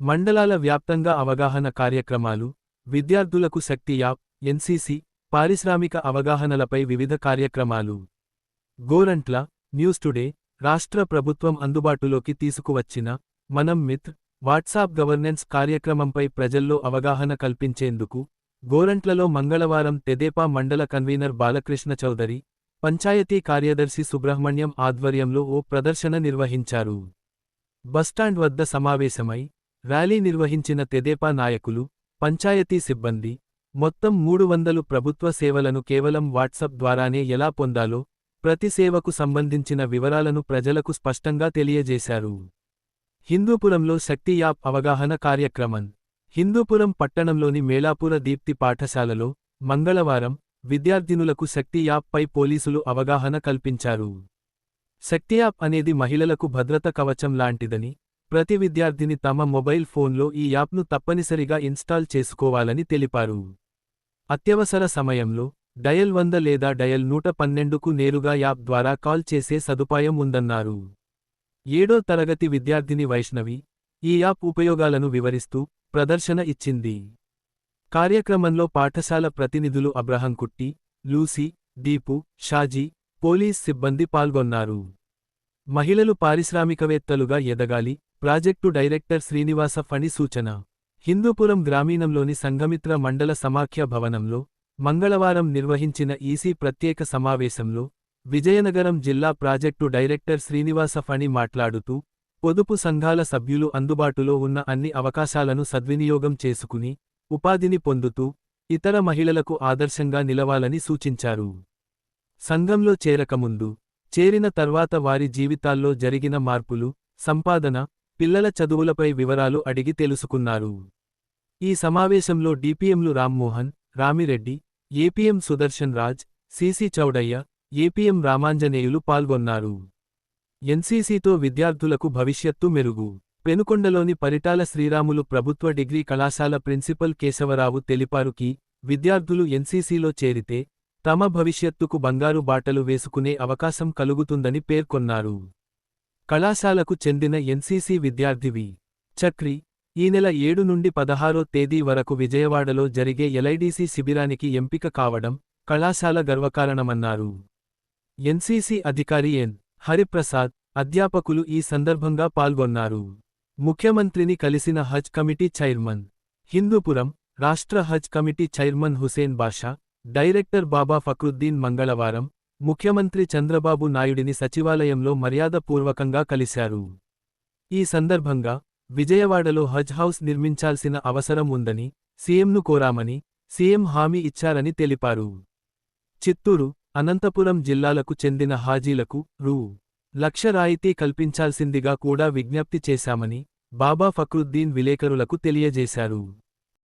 మండలాల వ్యాప్తంగా అవగాహన కార్యక్రమాలు విద్యార్థులకు శక్తి యాప్ ఎన్సీసీ పారిశ్రామిక అవగాహనలపై వివిధ కార్యక్రమాలు. గోరంట్ల న్యూస్ టుడే రాష్ట్ర ప్రభుత్వం అందుబాటులోకి తీసుకువచ్చిన మనం మిత్ వాట్సాప్ గవర్నెన్స్ కార్యక్రమంపై ప్రజల్లో అవగాహన కల్పించేందుకు గోరంట్లలో మంగళవారం తెదేపా మండల కన్వీనర్ బాలకృష్ణ చౌదరి పంచాయతీ కార్యదర్శి సుబ్రహ్మణ్యం ఆధ్వర్యంలో ఓ ప్రదర్శన నిర్వహించారు. బస్టాండ్ వద్ద సమావేశమై ర్యాలీ నిర్వహించిన తెదేపా నాయకులు పంచాయతీ సిబ్బంది మొత్తం మూడు వందలు ప్రభుత్వ సేవలను కేవలం వాట్సాప్ ద్వారానే ఎలా పొందాలో ప్రతి సేవకు సంబంధించిన వివరాలను ప్రజలకు స్పష్టంగా తెలియజేశారు. హిందూపురంలో శక్తి యాప్ అవగాహన కార్యక్రమం. హిందూపురం పట్టణంలోని మేళాపుర దీప్తి పాఠశాలలో మంగళవారం విద్యార్థినులకు శక్తి యాప్పై పోలీసులు అవగాహన కల్పించారు. శక్తి యాప్ అనేది మహిళలకు భద్రత కవచం లాంటిదని ప్రతి విద్యార్థిని తమ మొబైల్ ఫోన్లో ఈ యాప్ను తప్పనిసరిగా ఇన్స్టాల్ చేసుకోవాలని తెలిపారు. అత్యవసర సమయంలో డయల్ వంద లేదా డయల్ నూట పన్నెండుకు నేరుగా యాప్ ద్వారా కాల్ చేసే సదుపాయం ఉందన్నారు. ఏడో తరగతి విద్యార్థిని వైష్ణవి ఈ యాప్ ఉపయోగాలను వివరిస్తూ ప్రదర్శన ఇచ్చింది. కార్యక్రమంలో పాఠశాల ప్రతినిధులు అబ్రహం కుట్టి లూసీ దీపు షాజీ పోలీస్ సిబ్బంది పాల్గొన్నారు. మహిళలు పారిశ్రామికవేత్తలుగా ఎదగాలి ప్రాజెక్టు డైరెక్టర్ శ్రీనివాస ఫణి సూచన. హిందూపురం గ్రామీణంలోని సంఘమిత్ర మండల సమాఖ్య భవనంలో మంగళవారం నిర్వహించిన ఈసీ ప్రత్యేక సమావేశంలో విజయనగరం జిల్లా ప్రాజెక్టు డైరెక్టర్ శ్రీనివాస ఫణి మాట్లాడుతూ పొదుపు సంఘాల సభ్యులు అందుబాటులో ఉన్న అన్ని అవకాశాలను సద్వినియోగం చేసుకుని ఉపాధిని పొందుతూ ఇతర మహిళలకు ఆదర్శంగా నిలవాలని సూచించారు. సంఘంలో చేరకముందు చేరిన తర్వాత వారి జీవితాల్లో జరిగిన మార్పులు సంపాదన పిల్లల చదువులపై వివరాలు అడిగి తెలుసుకున్నారు. ఈ సమావేశంలో డిపిఎంలు Rammohan Ramireddy APM Sudarshan Raj CC Chowdaiah APM Ramanjaneyulu పాల్గొన్నారు. ఎన్సీసీతో విద్యార్థులకు భవిష్యత్తు మెరుగు. పెనుకొండలోని పరిటాల శ్రీరాములు ప్రభుత్వ డిగ్రీ కళాశాల ప్రిన్సిపల్ కేశవరావు తెలిపారు కి విద్యార్థులు ఎన్సీసీలో చేరితే తమ భవిష్యత్తుకు బంగారు బాటలు వేసుకునే అవకాశం కలుగుతుందని పేర్కొన్నారు. కళాశాలకు చెందిన ఎన్సీసీ విద్యార్థివి చక్రి ఈ నెల ఏడు నుండి పదహారో తేదీ వరకు విజయవాడలో జరిగే ఎల్ఐడిసి శిబిరానికి ఎంపిక కావడం కళాశాల గర్వకారణమన్నారు. ఎన్సీసీ అధికారి ఎన్. హరిప్రసాద్ అధ్యాపకులు ఈ సందర్భంగా పాల్గొన్నారు. ముఖ్యమంత్రిని కలిసిన హజ్ కమిటీ చైర్మన్ హిందూపురం రాష్ట్ర హజ్ committee chairman Hussain Basha director Baba Fakruddin మంగళవారం ముఖ్యమంత్రి చంద్రబాబు నాయుడిని సచివాలయంలో మర్యాదపూర్వకంగా కలిశారు. ఈ సందర్భంగా విజయవాడలో హజ్ హౌస్ నిర్మించాల్సిన అవసరం ఉందని సీఎంను కోరామని సీఎం హామీ ఇచ్చారని తెలిపారు. చిత్తూరు అనంతపురం జిల్లాలకు చెందిన హాజీలకు రూ. లక్ష రాయితీ కల్పించాల్సిందిగా కూడా విజ్ఞప్తి చేశామని బాబా ఫక్రుద్దీన్ విలేకరులకు తెలియజేశారు.